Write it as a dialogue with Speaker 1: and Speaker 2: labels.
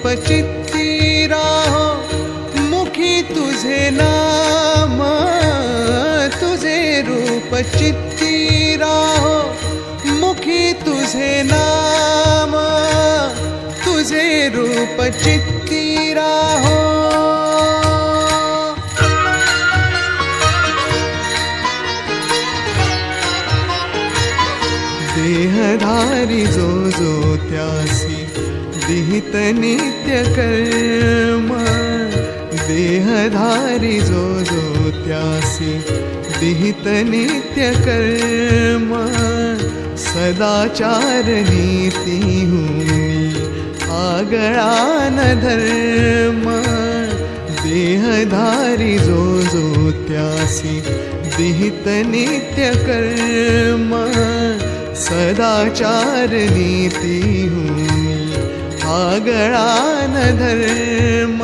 Speaker 1: रूप चित्ती राहो, मुखी तुझे नाम, तुझे रूप चित्ती राहो, मुखी तुझे नाम, तुझे रूप चित्ती राहो। देहधारी जो जो त्यासी विहित नित्य कर्म देहधारी जो जो त्यासी विहित नित्य कर्म सदाचार नीती हुनी आगळा न धर्म, देहधारी जो जो त्यासी विहित नित्य कर्म सदाचार नीती हुनी आगळा न धर्म